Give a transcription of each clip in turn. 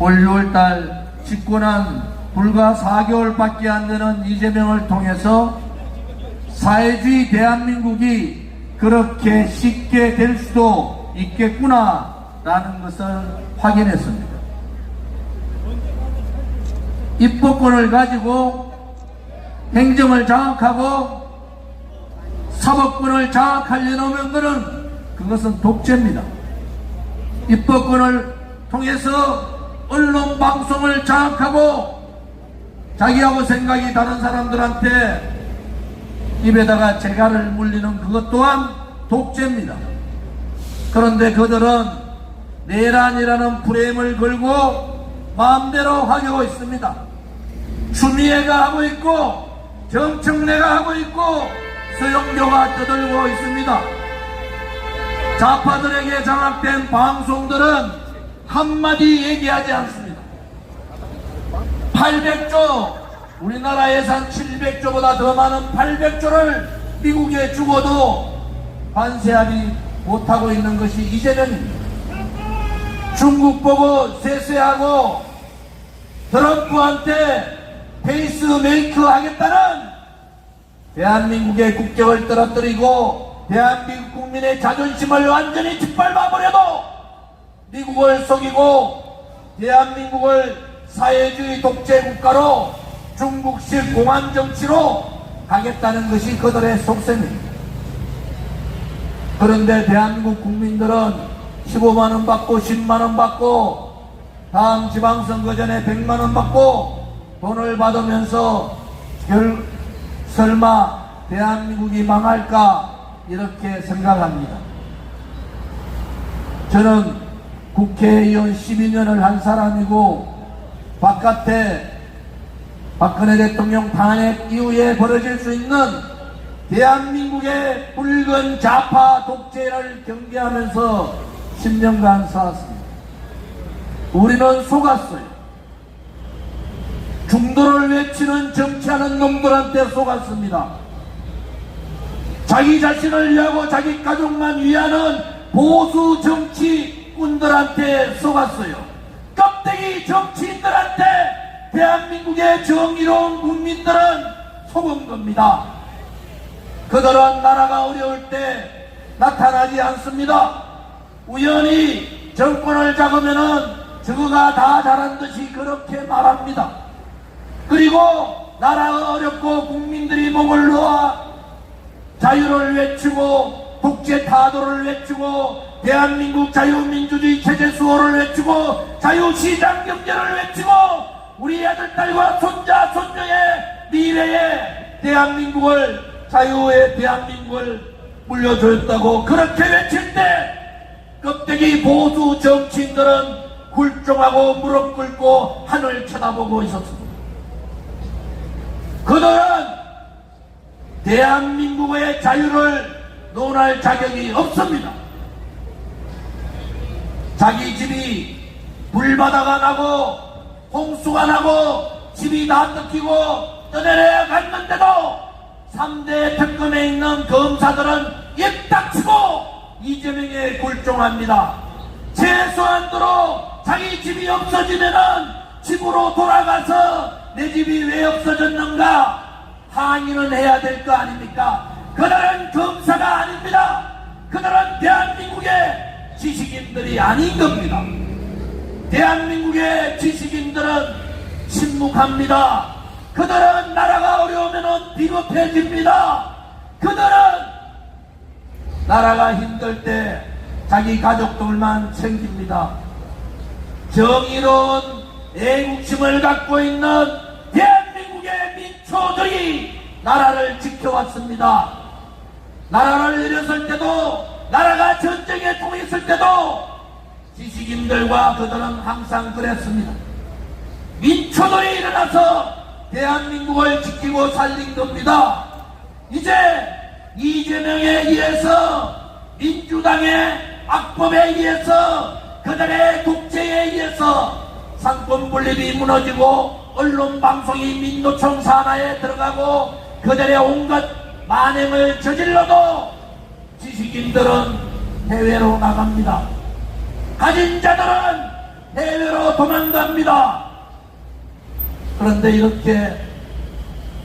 올 6월달 집권한 불과 4개월밖에 안 되는 이재명을 통해서 사회주의 대한민국이 그렇게 쉽게 될 수도 있겠구나라는 것을 확인했습니다. 입법권을 가지고 행정을 장악하고 사법권을 장악하려는 것은 그것은 독재입니다. 입법권을 통해서 언론 방송을 장악하고 자기하고 생각이 다른 사람들한테 입에다가 재갈을 물리는 그것 또한 독재입니다. 그런데 그들은 내란이라는 프레임을 걸고 마음대로 하고 있습니다. 추미애가 하고 있고 정청래가 하고 있고 서영교가 떠들고 있습니다. 좌파들에게 장악된 방송들은 한마디 얘기하지 않습니다. 800조, 우리나라 예산 700조보다 더 많은 800조를 미국에 주고도 관세하지 못하고 있는 것이 이재명입니다. 중국 보고 세세하고 트럼프한테 페이스메이크 하겠다는 대한민국의 국격을 떨어뜨리고 대한민국 국민의 자존심을 완전히 짓밟아버려도 미국을 속이고 대한민국을 사회주의 독재 국가로 중국식 공안 정치로 가겠다는 것이 그들의 속셈입니다. 그런데 대한민국 국민들은 15만원 받고 10만원 받고 다음 지방선거 전에 100만원 받고 돈을 받으면서 결, 설마 대한민국이 망할까 이렇게 생각합니다. 저는 국회의원 12년을 한 사람이고 바깥에 박근혜 대통령 탄핵 이후에 벌어질 수 있는 대한민국의 붉은 좌파 독재를 경계하면서 10년간 살았습니다. 우리는 속았어요. 중도를 외치는 정치하는 놈들한테 속았습니다. 자기 자신을 위하고 자기 가족만 위하는 보수 정치 꾼들한테 속았어요. 껍데기 정치인들한테 대한민국의 정의로운 국민들은 속은 겁니다. 그들은 나라가 어려울 때 나타나지 않습니다. 우연히 정권을 잡으면은 저거가 다 잘한 듯이 그렇게 말합니다. 그리고 나라가 어렵고 국민들이 목을 놓아 자유를 외치고 독재 타도를 외치고 대한민국 자유민주주의 체제 수호를 외치고 자유시장 경제를 외치고 우리 아들 딸과 손자 손녀의 미래의 대한민국을 자유의 대한민국을 물려줬다고 그렇게 외칠 때 껍데기 보수 정치인들은 굴종하고 무릎 꿇고 하늘 쳐다보고 있었습니다. 그들은 대한민국의 자유를 논할 자격이 없습니다. 자기 집이 불바다가 나고 홍수가 나고 집이 다 뜯기고 떠내려야 갔는데도 3대 특검에 있는 검사들은 입 닥치고 이재명에 굴종합니다. 최소한도로 자기 집이 없어지면은 집으로 돌아가서 내 집이 왜 없어졌는가 항의는 해야 될 거 아닙니까? 그들은 검사가 아닙니다. 그들은 대한민국의 지식인들이 아닌 겁니다. 대한민국의 지식인들은 침묵합니다. 그들은 나라가 어려우면 비겁해집니다. 그들은 나라가 힘들 때 자기 가족들만 챙깁니다. 정의로운 애국심을 갖고 있는 대한민국의 민초들이 나라를 지켜왔습니다. 나라를 잃었을 때도 나라가 전쟁에 통했을 때도 지식인들과 그들은 항상 그랬습니다. 민초들이 일어나서 대한민국을 지키고 살린 겁니다. 이제 이재명에 의해서 민주당의 악법에 의해서 그들의 독재에 의해서 상권 분립이 무너지고 언론 방송이 민노총 산하에 들어가고 그들의 온갖 만행을 저질러도 지식인들은 해외로 나갑니다. 가진 자들은 해외로 도망갑니다. 그런데 이렇게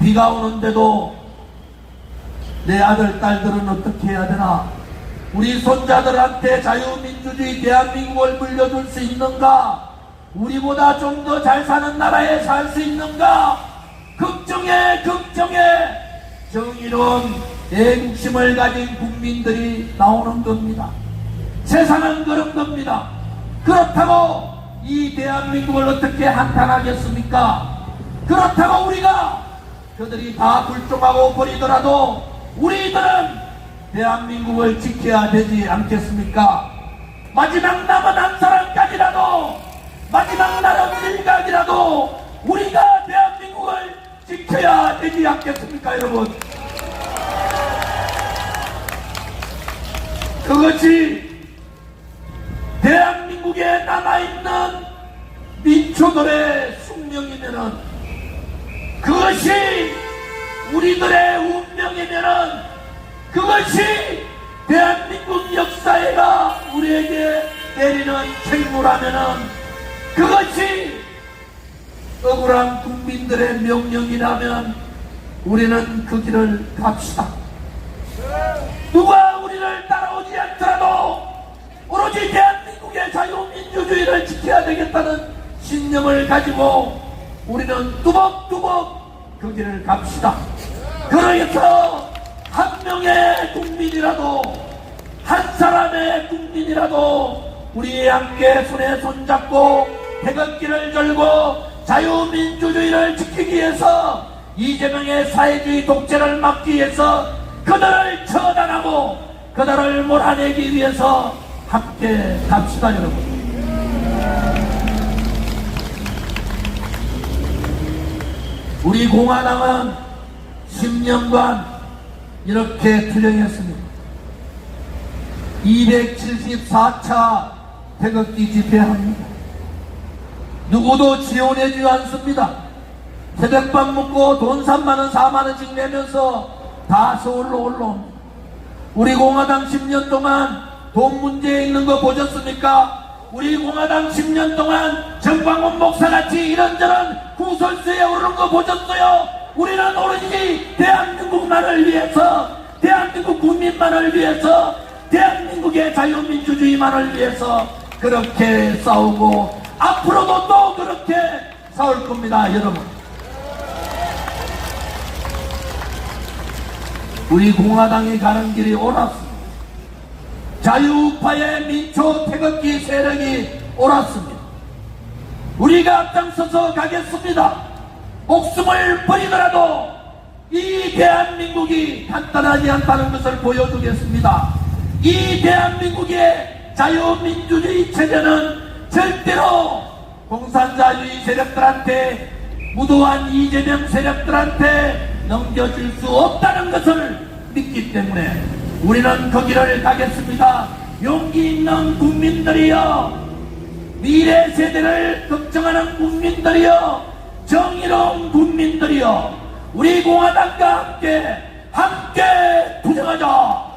비가 오는데도 내 아들, 딸들은 어떻게 해야 되나? 우리 손자들한테 자유민주주의 대한민국을 물려줄 수 있는가? 우리보다 좀 더 잘 사는 나라에 살 수 있는가? 걱정해, 걱정해! 정의로운 애국심을 가진 국민들이 나오는 겁니다. 세상은 그런 겁니다. 그렇다고 이 대한민국을 어떻게 한탄하겠습니까? 그렇다고 우리가 그들이 다 불종하고 버리더라도 우리들은 대한민국을 지켜야 되지 않겠습니까? 마지막 남은 한 사람까지라도 마지막 남은 일각이라도 우리가 지켜야 되지 않겠습니까 여러분? 그것이 대한민국에 남아있는 민초들의 숙명이면은 그것이 우리들의 운명이면은 그것이 대한민국 역사에가 우리에게 내리는 책무라면은 그것이 억울한 국민들의 명령이라면 우리는 그 길을 갑시다. 누가 우리를 따라오지 않더라도 오로지 대한민국의 자유민주주의를 지켜야 되겠다는 신념을 가지고 우리는 뚜벅뚜벅 그 길을 갑시다. 그러해서 한 명의 국민이라도 한 사람의 국민이라도 우리 함께 손에 손잡고 태극기를 들고 자유민주주의를 지키기 위해서 이재명의 사회주의 독재를 막기 위해서 그들을 처단하고 그들을 몰아내기 위해서 함께 갑시다 여러분. 우리 공화당은 10년간 이렇게 투쟁했습니다. 274차 태극기 집회합니다 누구도 지원해주지 않습니다 새벽밥 먹고 돈 3만원 4만원씩 내면서 다 서울로 올라옵니다 우리 공화당 10년 동안 돈 문제에 있는 거 보셨습니까? 우리 공화당 10년 동안 정광훈 목사같이 이런저런 구설수에 오르는 거 보셨어요? 우리는 오로지 대한민국만을 위해서 대한민국 국민만을 위해서 대한민국의 자유민주주의만을 위해서 그렇게 싸우고 앞으로도 또 그렇게 싸울 겁니다 여러분 우리 공화당이 가는 길이 옳았습니다. 자유우파의 민초 태극기 세력이 옳았습니다. 우리가 앞장서서 가겠습니다. 목숨을 버리더라도 이 대한민국이 간단하지 않다는 것을 보여주겠습니다. 이 대한민국의 자유민주주의 체제는 절대로 공산자주의 세력들한테 무도한 이재명 세력들한테 넘겨줄 수 없다는 것을 믿기 때문에 우리는 거기를 가겠습니다. 용기 있는 국민들이여 미래 세대를 걱정하는 국민들이여 정의로운 국민들이여 우리 공화당과 함께 함께 투쟁하자.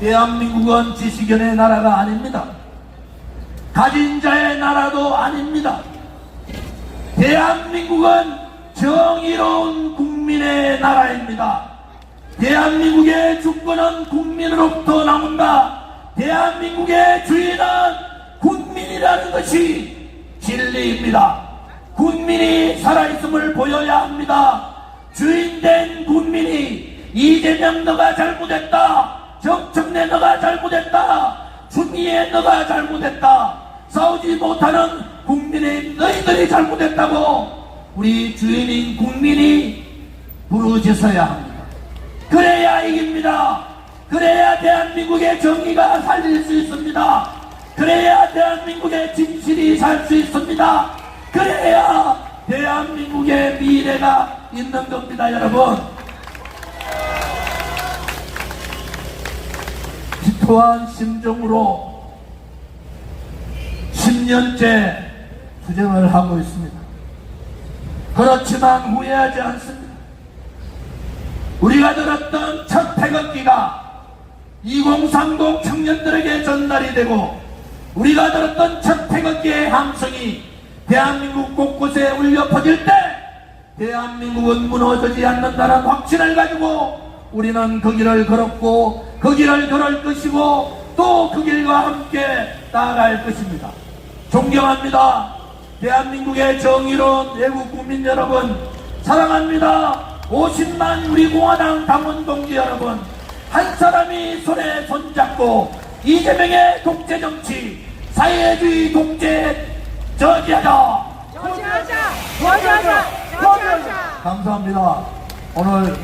대한민국은 지식인의 나라가 아닙니다. 가진 자의 나라도 아닙니다. 대한민국은 정의로운 국민의 나라입니다. 대한민국의 주권은 국민으로부터 나온다. 대한민국의 주인은 국민이라는 것이 진리입니다. 국민이 살아있음을 보여야 합니다. 주인된 국민이 이재명 너가 잘못했다. 정청래 너가 잘못했다. 추미애 너가 잘못했다. 싸우지 못하는 국민의 너희들이 잘못했다고 우리 주인인 국민이 부르짖어야 합니다. 그래야 이깁니다. 그래야 대한민국의 정의가 살릴 수 있습니다. 그래야 대한민국의 진실이 살 수 있습니다. 그래야 대한민국의 미래가 있는 겁니다, 여러분. 기토한 심정으로 10년째 투쟁을 하고 있습니다. 그렇지만 후회하지 않습니다. 우리가 들었던 첫 태극기가 2030 청년들에게 전 있는 날이 되고 우리가 들었던 첫 태극기의 함성이 대한민국 곳곳에 울려 퍼질 때 대한민국은 무너지지 않는다는 확신을 가지고 우리는 그 길을 걸었고 그 길을 걸을 것이고 또 그 길과 함께 나아갈 것입니다. 존경합니다. 대한민국의 정의로운 외국 국민 여러분 사랑합니다. 50만 우리 공화당 당원 동지 여러분 한 사람이 손에 손잡고 이재명의 독재 정치 사회주의 독재 저지하자 저지하자! 저지하자! 저지하자! 감사합니다. 오늘